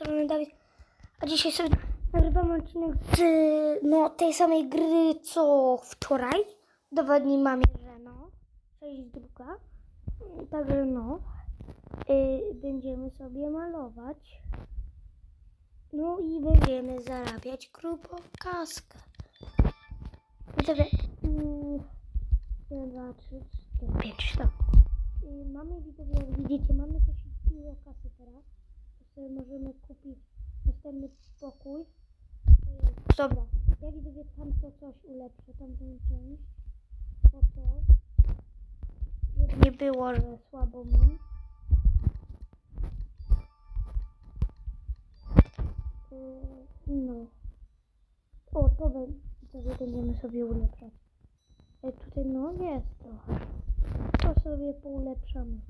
strony Dawid. A dzisiaj sobie nagrywamy odcinek z no, tej samej gry co wczoraj. Dowodni mamie, że no. Część druga. Także no. Y, będziemy sobie malować. No i będziemy zarabiać grubą kaskę. Widzowie. Mm, 1, 2, 3, 4, 5, tak. Y, Mamy widzowie, jak widzicie, mamy też dużo kasy teraz. To sobie możemy kupić następny pokój. Dobra, ja widzowie tamto coś ulepszę, tamtą część. Po to, żeby nie było, że słabo mam. Y, No. O, to widzowie będziemy sobie ulepszać. Ej, tutaj no jest trochę. To sobie poulepszamy.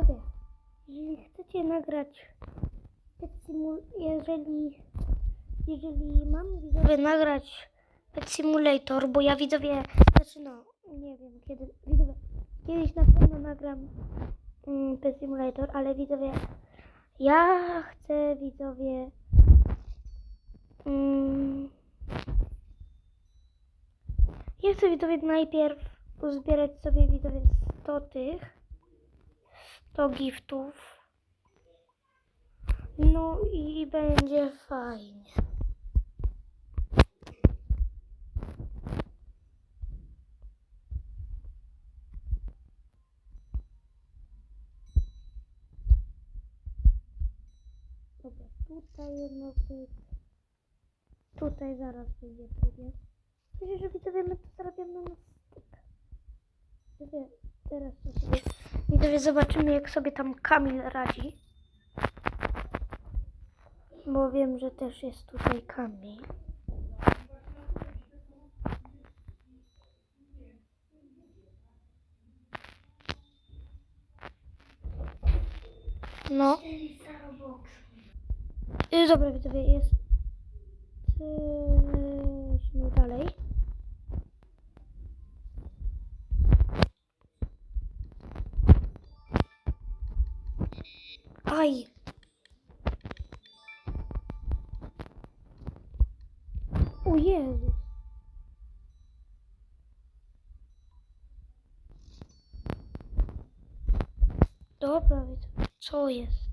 Widzowie, jeżeli chcecie nagrać Pet jeżeli, jeżeli mam widzowie nagrać Pet Simulator, bo ja widzowie, znaczy no, nie wiem kiedy, widzowie, kiedyś na pewno nagram mm, Pet Simulator, ale widzowie, ja chcę widzowie mm, ja chcę widzowie najpierw uzbierać sobie widzowie 100 tych 100 giftów no i będzie fajnie Dobra, tutaj jedno. Tutaj zaraz będzie drugie. Myślę, że widzowie my to zarabiamy na styk. Widzowie, teraz to sobie... Zobaczymy jak sobie tam Kamil radzi. Bo wiem, że też jest tutaj Kamil. No. Y, Dobra, widzowie, jest. Jesteśmy dalej. Aj! O Jezus! Dobra, co jest?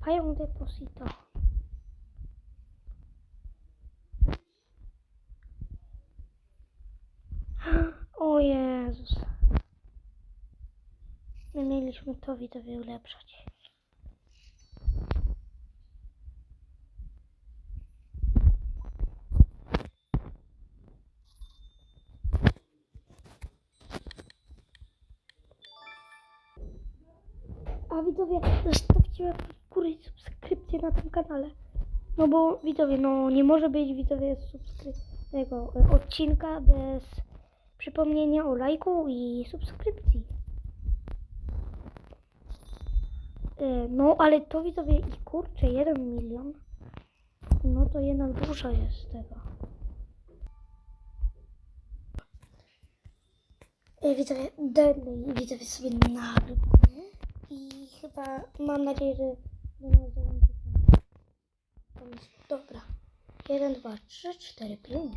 Pająk deposito. O Jezus. My mieliśmy to widzowie ulepszać. Subskrypcję na tym kanale. No bo widzowie, no nie może być widzowie tego e, odcinka bez przypomnienia o lajku i subskrypcji. E, No ale to widzowie i kurczę, jeden milion. No to jednak dużo jest tego. E, Widzowie, dalej widzowie sobie nagrywamy i chyba mam nadzieję, że do nas pomysł. Dobra. 1, 2, 3, 4, 5.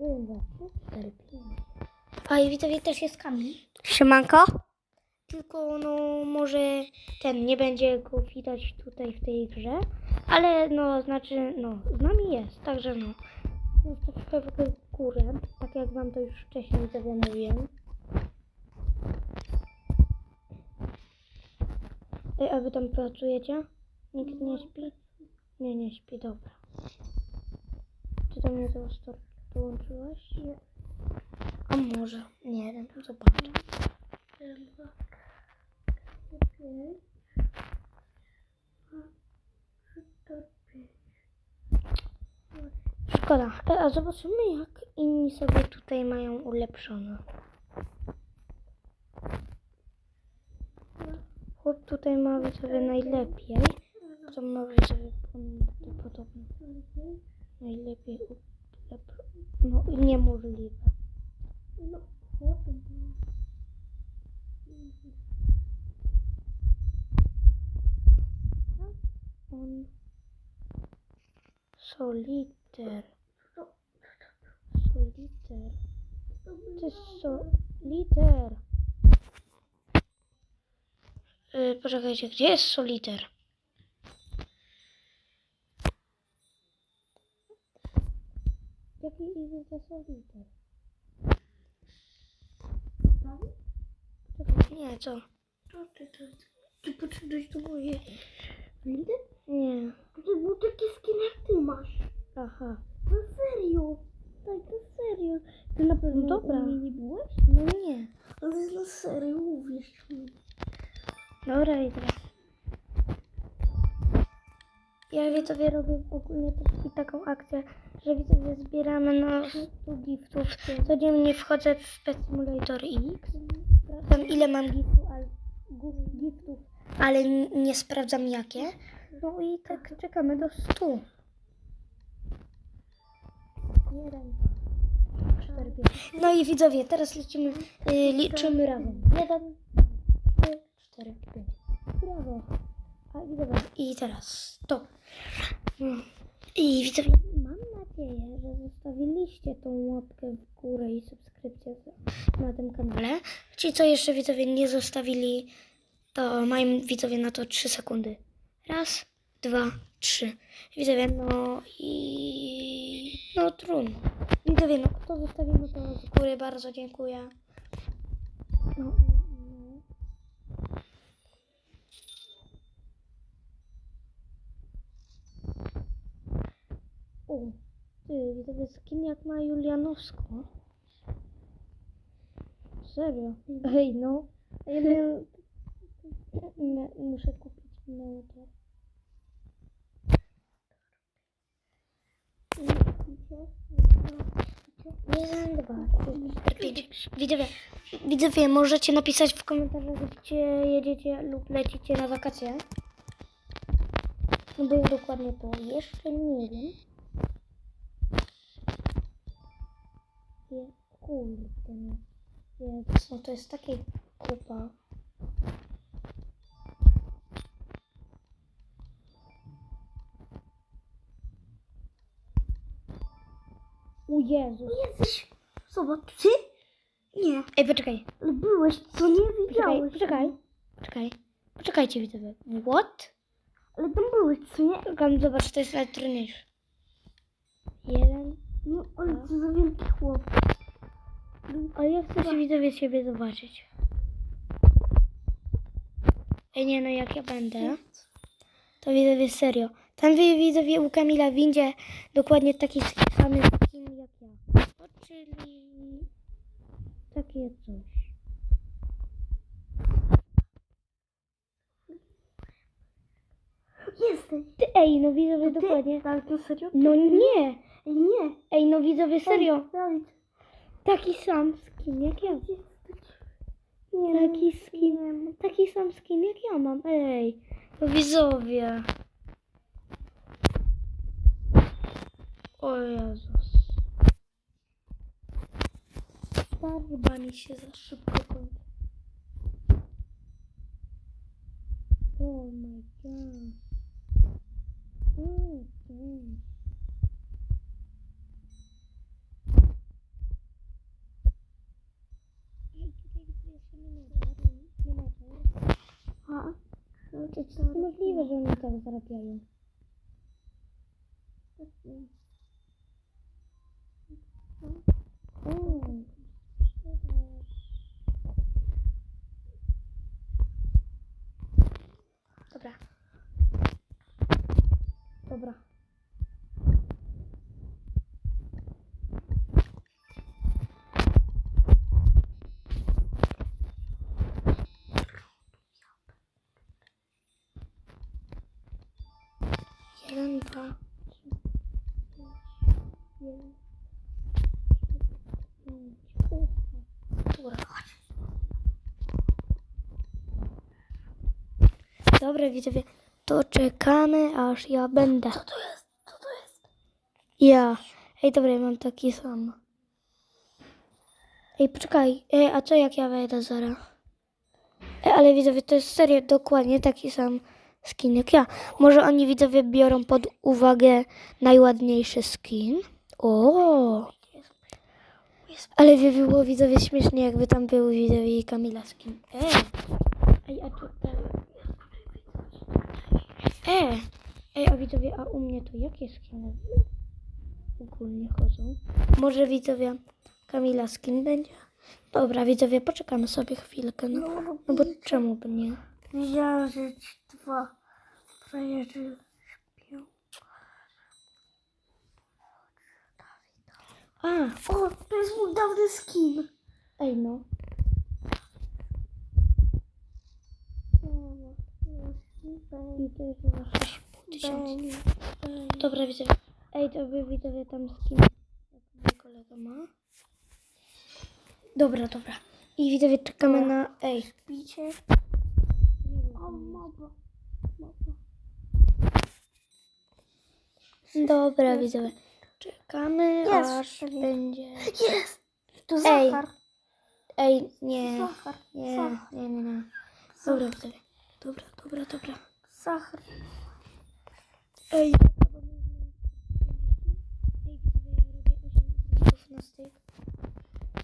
1, 2, 3, 4, 5. A i widzowie też jest Kamil. Siemanko. Tylko no może ten nie będzie go widać tutaj w tej grze. Ale no znaczy no z nami jest, także no. Zostawcie w górę, tak jak wam to już wcześniej mówiłem. Ej, a wy tam pracujecie? Nikt nie śpi? Nie, nie śpi, dobra. Czy do mnie do dołączyłaś? Nie. A może? Nie wiem, zobaczę. Trzy, pięć. Szkoda. E, a zobaczymy jak inni sobie tutaj mają ulepszone. Chłop tutaj ma widzowie najlepiej. To ma widzowie podobne. Najlepiej No niemożliwe. No. On soliter. Soliter. To jest soliter. Yy, poczekajcie, gdzie jest soliter? To? Czekajcie, nie, co? Co ty to? Ty potrzebujesz do mojej windy? Nie. To był taki skin jak ty masz. Aha. No serio. Tak, to serio. Ty na pewno Dobra. u mnie nie byłeś? No nie. Ale na serio, uwierz mi. Dobra, i teraz. Ja widzowie robię ogólnie taką akcję, że widzowie zbieramy na 100 giftów. Codziennie wchodzę w Pet Simulator X. Sprawdzam ile mam giftów, ale, giftów, ale nie sprawdzam jakie. No i tak czekamy do 100. Jeden, cztery, pięć. No i widzowie, teraz lecimy, y, liczymy razem. Jeden, trzy, cztery, pięć. Brawo. A i teraz to. I widzowie, nadzieję, że zostawiliście tą łapkę w górę i subskrypcję na tym kanale. Ci, co jeszcze widzowie nie zostawili, to mają widzowie na to 3 sekundy. Raz, dwa, trzy. Widzowie, no i no trudno. Widzowie, no kto zostawił, no to z góry bardzo dziękuję. No, no. O, ty, widzowie, skin jak ma Julianowsko. Serio? Ej, no. Nie, muszę kupić neuter. Jeden, dwa, trzy, pięć. Widzowie, widzowie, możecie napisać w komentarzach, gdzie jedziecie lub lecicie na wakacje. No bo ja dokładnie to jeszcze nie wiem. Je, kurde, no. Jezus, no to jest takie kupa. O Jezus. Jesteś... Zobacz, ty? Nie. Ej, poczekaj. Ale byłeś, co nie widziałeś. poczekaj. Poczekaj. Poczekajcie, widzowie. What? Ale tam byłeś, co nie? Czekam, zobacz, to jest najtrudniejsze. Jeden. No, ale co za wielki chłop. Ale ja chcę się widzowie siebie zobaczyć. Ej, nie no, jak ja będę, to widzowie serio. Tam wy widzowie u Kamila windzie dokładnie taki samy skin jak ja. No, czyli takie coś. Jesteś. Ty, ej, no widzowie dokładnie. Tak, to serio? No nie. Ej, nie. Ej, no widzowie serio. Dawid. Taki sam skin jak ja. Nie, Taki skin. Taki sam skin jak ja mam. Ej, no widzowie. O Jezus. Farba mi się za szybko kończy. Oh my god. Mm, mm. Ej, tutaj widzę jeszcze minuta. Minuta. A? To jest możliwe, że oni tak zarabiają. Mm. Dobra. Dobra. Jeden, dwa, trzy, pięć, jeden, pięć, ucha. Dobra, chodź. Dobra, widzowie, to czekamy, aż ja będę. Co to jest? Co to jest? Ja. Ej, dobra, ja mam taki sam. Ej, poczekaj. Ej, a co jak ja wejdę zaraz? Ej, ale widzowie, to jest serio dokładnie taki sam skin jak ja. Może oni widzowie biorą pod uwagę najładniejszy skin? O! Ale by było widzowie śmiesznie, jakby tam był widzowie i Kamila skin. Ej! Ej, a tutaj... E! Ej, a widzowie, a u mnie to jakie skiny ogólnie chodzą? Może widzowie Kamila skin będzie? Dobra, widzowie, poczekamy sobie chwilkę, no. No bo czemu by nie? Widziałam, że ci dwa frajerzy śpią. A, O, to jest mój dawny skin. ej no. I to jest wasze 6000. Dobra, widzowie. Ej, to wy widzowie tam skin, jak kolega ma. Dobra, dobra. I widzowie czekamy na... Ej. Bicie. O, mobo. Mobo. Dobra, widzowie. Czekamy, Jest, aż będzie... Jest! To Ej. Zachar. Ej, nie. Zachar. Nie, Zachar. nie, nie, nie. Dobra, widzowie. Dobra, dobra, dobra. Zachar. Ej, Ej, ja robię 8 obrotów na styk.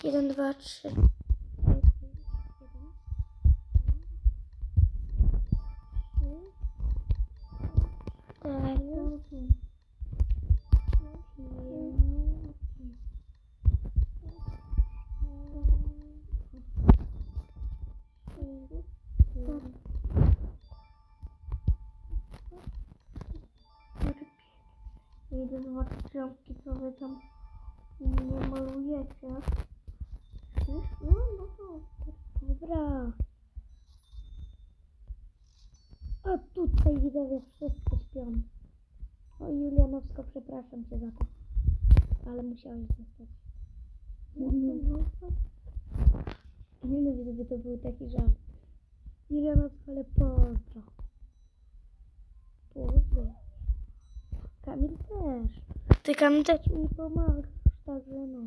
1, 2, 3. Idę tam nie malujecie. No, no to. Dobra. A tutaj widzowie wszyscy śpią. O Julianowsko, przepraszam cię za to. Ale musiałeś zostać. Nie no widzowie, to był taki żart. Julianowsko, ale pozdro. Pozdro. Kamil też. Ty też mi pomagasz, także no.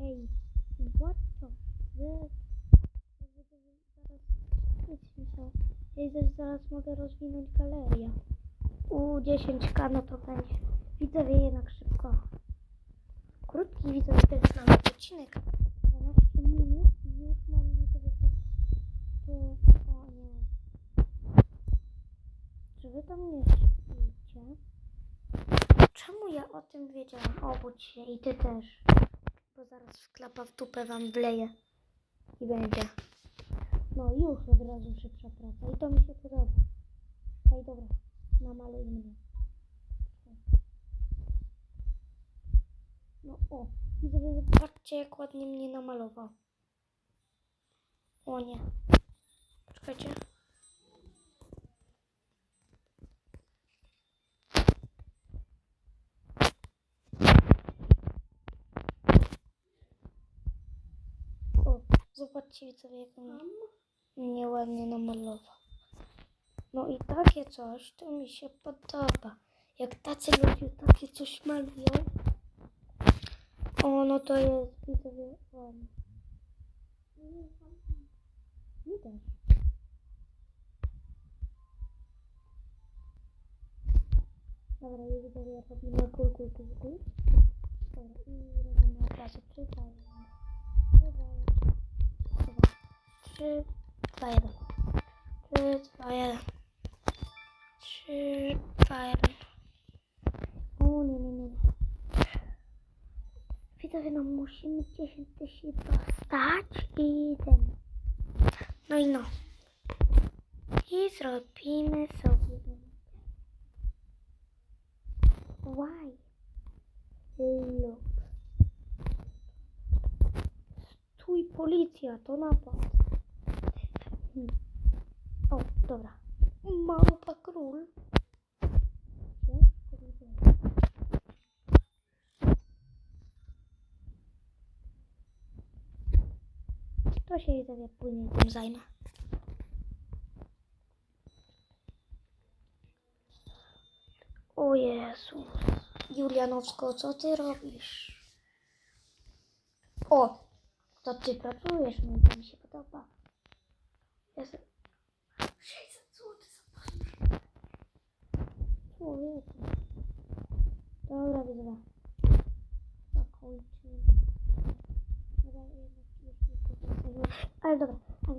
Ej, nic myślał. Ej, też zaraz mogę rozwinąć galerię. U 10k no to będzie. Widzowie jednak szybko. Krótki widzowie to jest nawet odcinek. 12 minut i już mam widzowie tak. To, o nie. Wy tam nie śpicie? Czemu ja o tym wiedziałam? Obudź się i ty też. Bo zaraz sklapa w dupę wam wleję. I będzie. No już od razu szybsza praca. I to mi się podoba. Ej, dobra. Namaluj mnie. No o. Widzowie, zobaczcie jak ładnie mnie namalował. O nie. Poczekajcie. Zobaczcie widzowie, jak on mnie ładnie namalował. No i takie coś, to mi się podoba. Jak tacy ludzie takie coś malują, o, no to jest widzowie ładnie. Widać. Dobra, i widzowie robimy kul, kul, kul, kul. Dobra, i robimy obrazek. Czytaj. Czytaj. 3, 2, 1. 3, 2, 1. 3, 2, 1. O nie, nie, nie. Widzowie, no musimy 10 tysięcy dostać i ten. No i no. I zrobimy sobie. Why? Look. Stój policja, to napad. O, dobra. Małpa król. To się sobie później tym zajmę. O Jezu. Julianowsko, co ty robisz? O, to ty pracujesz, mi się podoba. Jezu. 600 zł Człowieku. Dobra, widzowie. Zakończymy. Dobra, jednak już nie pozostawiło. Ale dobra, a